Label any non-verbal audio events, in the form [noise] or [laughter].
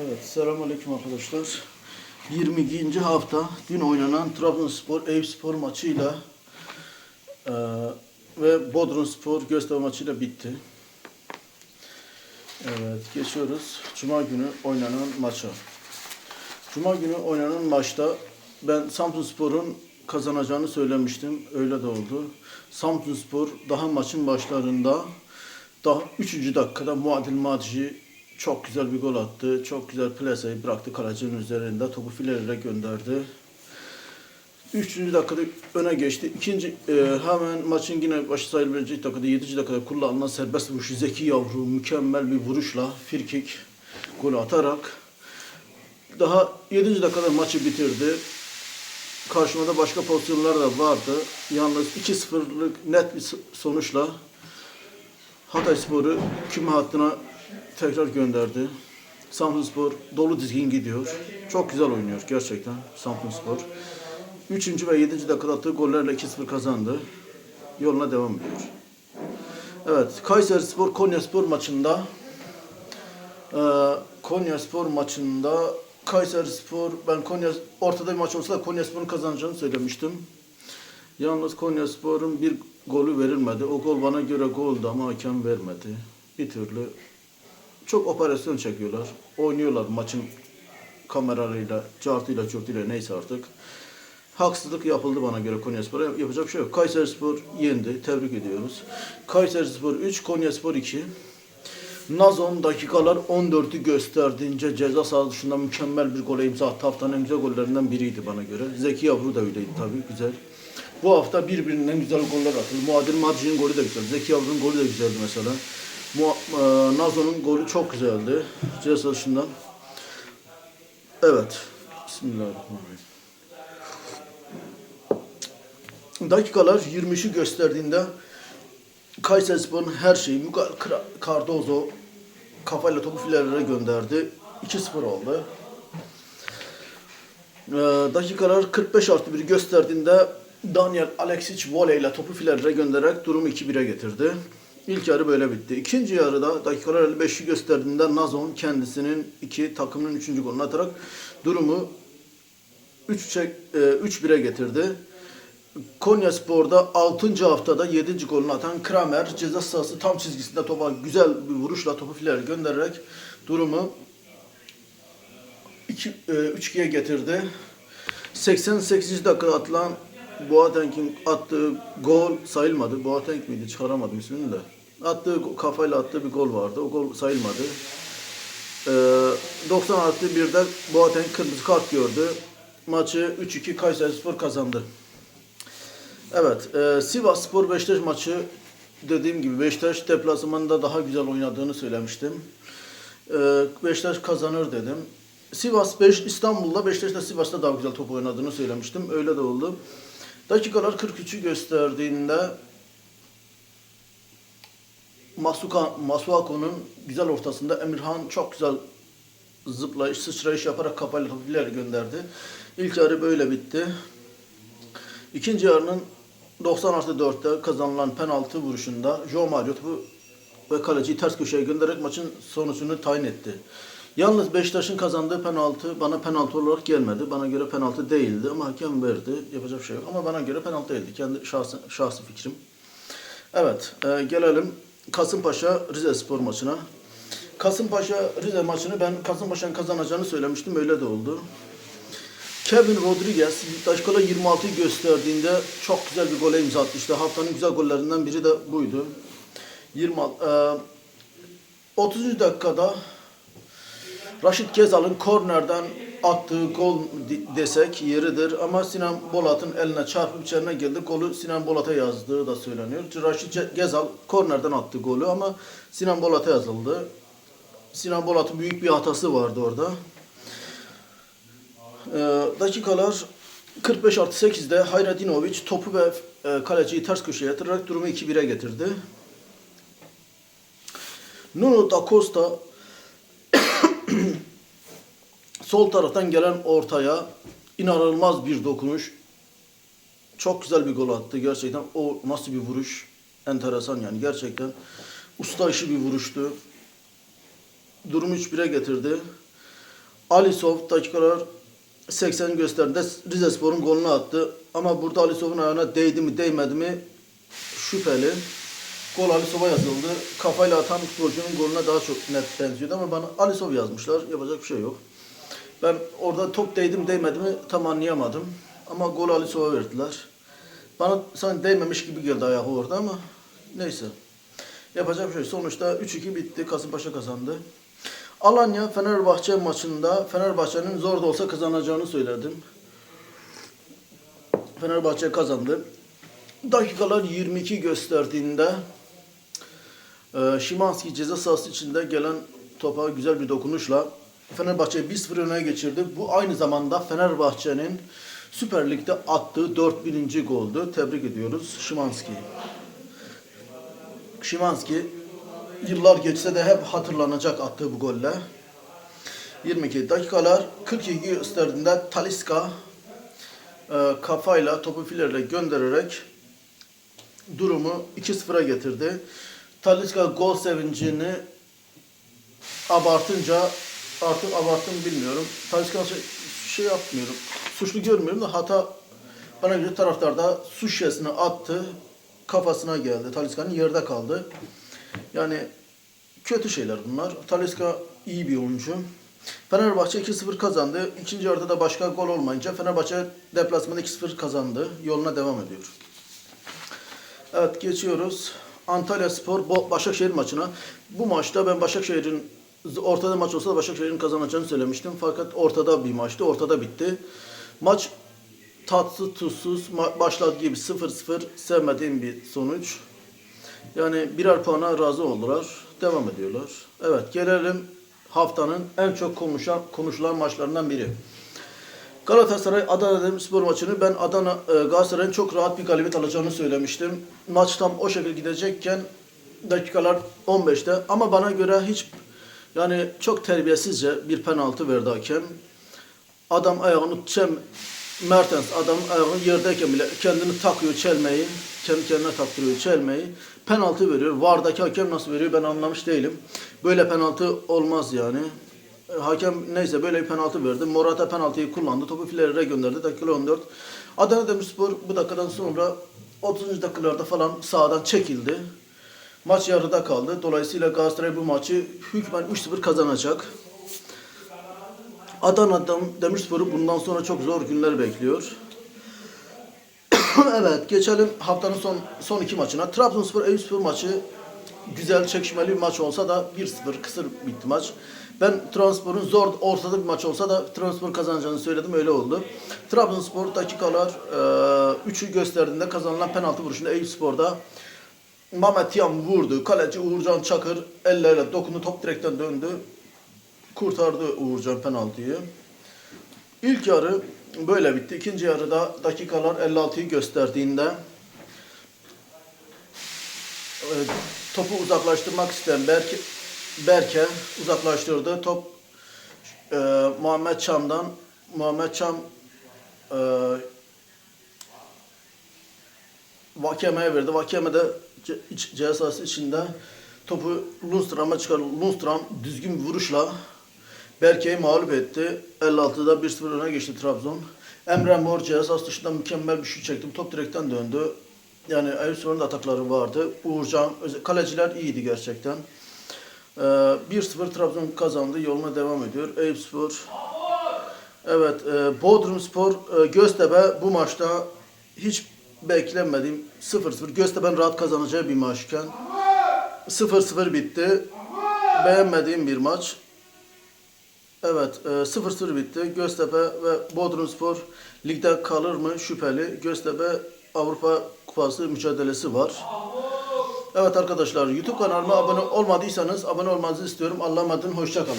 Evet, selamünaleyküm arkadaşlar. 22. hafta dün oynanan Trabzonspor Eyüpspor maçıyla eee ve Bodrumspor Göztepe maçıyla bitti. Evet, geçiyoruz. Cuma günü oynanan maça. Cuma günü oynanan maçta ben Samsunspor'un kazanacağını söylemiştim. Öyle de oldu. Samsunspor daha maçın başlarında daha 3. dakikada Muadil Madici çok güzel bir gol attı. Çok güzel plaseyi bıraktı kalecinin üzerinde. Topu filelere gönderdi. 3. dakikada öne geçti. İkinci e, hemen maçın yine başı sayılabilecek dakikada 7. dakikada kullanılan serbest vuruşu Zeki Yavru mükemmel bir vuruşla frikik golü atarak daha 7. dakikada maçı bitirdi. Karşımada başka pozisyonlar da vardı. Yalnız 2-0'lık net bir sonuçla Hatayspor'u küme hattına tekrar gönderdi. Samsunspor dolu dizgin gidiyor. Çok güzel oynuyor gerçekten Samsunspor. 3. ve 7. dakikada attığı gollerle 2-0 kazandı. Yoluna devam ediyor. Evet, Kayserispor Konyaspor maçında e, Konyaspor maçında Kayserispor ben Konya ortada bir maç olsa da Konyaspor'un kazanacağını söylemiştim. Yalnız Konyaspor'un bir golü verilmedi. O gol bana göre goldu ama hakem vermedi. Bir türlü çok operasyon çekiyorlar. Oynuyorlar maçın kameralarıyla, cartıyla, çurtuyla neyse artık. Haksızlık yapıldı bana göre Konyaspor'a. Yapacak bir şey yok. Kayserispor yendi. Tebrik ediyoruz. Kayserispor 3, Konyaspor 2. Nazon dakikalar 14'ü gösterdiğince ceza sahası dışında mükemmel bir gole imza attı. Haftanın en güzel gollerinden biriydi bana göre. Zeki Yavru da öyleydi tabii güzel. Bu hafta birbirinden güzel goller atıldı. Muadil Madri'nin golü de güzel. Zeki Yavru'nun golü de güzeldi mesela. E, Nazo'nun golü çok güzeldi. Ceza dışından. Evet. Bismillahirrahmanirrahim. Dakikalar 23'ü gösterdiğinde Kayserispor'un her şeyi Miguel Cardozo kafayla topu filerlere gönderdi. 2-0 oldu. Ee, dakikalar 45 artı 1'i gösterdiğinde Daniel Alexic voleyle topu filerlere göndererek durumu 2-1'e getirdi. İlk yarı böyle bitti. İkinci yarıda dakikalar 55'i gösterdiğinde Nazon kendisinin iki takımının üçüncü golünü atarak durumu 3-1'e 3-1'e getirdi. Konya Spor'da 6. haftada 7. golünü atan Kramer ceza sahası tam çizgisinde topa güzel bir vuruşla topu filere göndererek durumu 2 3-2'ye getirdi. 88. dakikada atılan Boateng'in attığı gol sayılmadı. Boateng miydi? Çıkaramadım ismini de. Attığı kafayla attığı bir gol vardı. O gol sayılmadı. Ee, 90 artı 1'de Boateng kırmızı kart gördü. Maçı 3-2 Kayserispor kazandı. Evet, e, Sivas Spor Beşiktaş maçı dediğim gibi Beşiktaş deplasmanında daha güzel oynadığını söylemiştim. E, Beşiktaş kazanır dedim. Sivas 5 İstanbul'da Beşiktaş'ta Sivas'ta daha güzel top oynadığını söylemiştim. Öyle de oldu. Dakikalar 43'ü gösterdiğinde Masuka, Masuako'nun güzel ortasında Emirhan çok güzel zıplayış, sıçrayış yaparak topu ileri gönderdi. İlk yarı böyle bitti. İkinci yarının 90 artı 4'te kazanılan penaltı vuruşunda Joe Mario topu ve kaleciyi ters köşeye göndererek maçın sonucunu tayin etti. Yalnız Beşiktaş'ın kazandığı penaltı bana penaltı olarak gelmedi. Bana göre penaltı değildi ama hakem verdi. Yapacak bir şey yok. Ama bana göre penaltı değildi. Kendi şahsi, şahsi fikrim. Evet, e, gelelim Kasımpaşa Rize Spor maçına. Kasımpaşa Rize maçını ben Kasımpaşa'nın kazanacağını söylemiştim. Öyle de oldu. Kevin Rodriguez dakikada 26'yı gösterdiğinde çok güzel bir gole imza atmıştı. Haftanın güzel gollerinden biri de buydu. 20 e, 30. dakikada Raşit Gezal'ın kornerden attığı gol de- desek yeridir ama Sinan Bolat'ın eline çarpıp içerine geldi. Golü Sinan Bolat'a yazdığı da söyleniyor. Raşit Gezal kornerden attı golü ama Sinan Bolat'a yazıldı. Sinan Bolat'ın büyük bir hatası vardı orada. Ee, dakikalar 45 artı 8'de Hayradinovic topu ve e, kaleciyi ters köşeye yatırarak durumu 2-1'e getirdi. Nuno da Costa sol taraftan gelen ortaya inanılmaz bir dokunuş. Çok güzel bir gol attı gerçekten. O nasıl bir vuruş? Enteresan yani gerçekten. Usta işi bir vuruştu. Durumu 3-1'e getirdi. Alisov dakikalar 80 gösterdiğinde Rize Spor'un golünü attı. Ama burada Alisov'un ayağına değdi mi değmedi mi şüpheli. Gol Alisov'a yazıldı. Kafayla atan futbolcunun golüne daha çok net benziyordu ama bana Alisov yazmışlar. Yapacak bir şey yok. Ben orada top değdi mi değmedi mi tam anlayamadım. Ama gol Alisov'a verdiler. Bana sanki değmemiş gibi geldi ayağı orada ama neyse. Yapacak bir şey. Sonuçta 3-2 bitti. Kasımpaşa kazandı. Alanya Fenerbahçe maçında Fenerbahçe'nin zor da olsa kazanacağını söyledim. Fenerbahçe kazandı. Dakikalar 22 gösterdiğinde e, Şimanski ceza sahası içinde gelen topa güzel bir dokunuşla Fenerbahçe 1-0 öne geçirdi. Bu aynı zamanda Fenerbahçe'nin Süper Lig'de attığı 4000. goldü. Tebrik ediyoruz Şimanski'yi. Şimanski yıllar geçse de hep hatırlanacak attığı bu golle. 22 dakikalar 42 gösterdiğinde Taliska e, kafayla topu filerle göndererek durumu 2-0'a getirdi. Taliska gol sevincini abartınca artık abarttım bilmiyorum. Taliska şey, yapmıyorum. Suçlu görmüyorum da hata bana göre taraftarda su şişesini attı. Kafasına geldi. Taliska'nın yerde kaldı. Yani kötü şeyler bunlar. Taliska iyi bir oyuncu. Fenerbahçe 2-0 kazandı. İkinci yarıda da başka gol olmayınca Fenerbahçe deplasmanda 2-0 kazandı. Yoluna devam ediyor. Evet geçiyoruz. Antalya Spor Başakşehir maçına. Bu maçta ben Başakşehir'in ortada maç olsa da Başakşehir'in kazanacağını söylemiştim. Fakat ortada bir maçtı. Ortada bitti. Maç tatsız tuzsuz ma- başladı gibi 0-0 sevmediğim bir sonuç. Yani birer puana razı oldular. Devam ediyorlar. Evet gelelim haftanın en çok konuşan, konuşulan maçlarından biri. Galatasaray Adana Demirspor maçını ben Adana e, Galatasaray'ın çok rahat bir galibiyet alacağını söylemiştim. Maç tam o şekilde gidecekken dakikalar 15'te ama bana göre hiç yani çok terbiyesizce bir penaltı verdi hakem. Adam ayağını çem Mertens adam ayağını yerdeyken bile kendini takıyor çelmeyi. Kendi kendine taktırıyor çelmeyi. Penaltı veriyor. Vardaki hakem nasıl veriyor ben anlamış değilim. Böyle penaltı olmaz yani. E, Hakem neyse böyle bir penaltı verdi. Morata penaltıyı kullandı. Topu filelere gönderdi. Dakika 14. Adana Demirspor bu dakikadan sonra 30. dakikalarda falan sağdan çekildi. Maç yarıda kaldı. Dolayısıyla Galatasaray bu maçı hükmen 3-0 kazanacak. Adana'dan Demirspor'u bundan sonra çok zor günler bekliyor. [clears throat] evet geçelim haftanın son son iki maçına. Trabzonspor Eyüpspor maçı güzel çekişmeli bir maç olsa da 1-0 kısır bitti maç. Ben Trabzonspor'un zor ortada bir maç olsa da Trabzonspor kazanacağını söyledim öyle oldu. Trabzonspor dakikalar 3'ü gösterdiğinde kazanılan penaltı vuruşunda Eyüpspor'da Mehmet Yan vurdu. Kaleci Uğurcan Çakır elleriyle dokundu. Top direkten döndü. Kurtardı Uğurcan penaltıyı. İlk yarı böyle bitti. İkinci yarıda dakikalar 56'yı gösterdiğinde e, topu uzaklaştırmak isteyen Berke, Berke uzaklaştırdı. Top e, Muhammed Çam'dan Muhammed Çam e, Vakeme'ye verdi. Vakeme de ceza sahası içinde topu Lundstram'a çıkar. Lundstram düzgün bir vuruşla Berke'yi mağlup etti. 56'da 1-0 öne geçti Trabzon. Emre Mor ceza sahası dışında mükemmel bir şut çekti. Top direkten döndü. Yani Eyüpspor'un da atakları vardı. Uğurcan, kaleciler iyiydi gerçekten. Ee, 1-0 Trabzon kazandı. Yoluna devam ediyor. Eyüpspor Evet, e, Bodrumspor e, Göztepe bu maçta hiç beklenmediğim 0-0. Göztepe'nin rahat kazanacağı bir maçken 0-0 bitti. Beğenmediğim bir maç. Evet, e, 0-0 bitti. Göztepe ve Bodrumspor ligde kalır mı şüpheli. Göztepe Avrupa Kupası mücadelesi var. Evet arkadaşlar, YouTube kanalıma abone olmadıysanız abone olmanızı istiyorum. Allah'a emanet olun, hoşça kalın.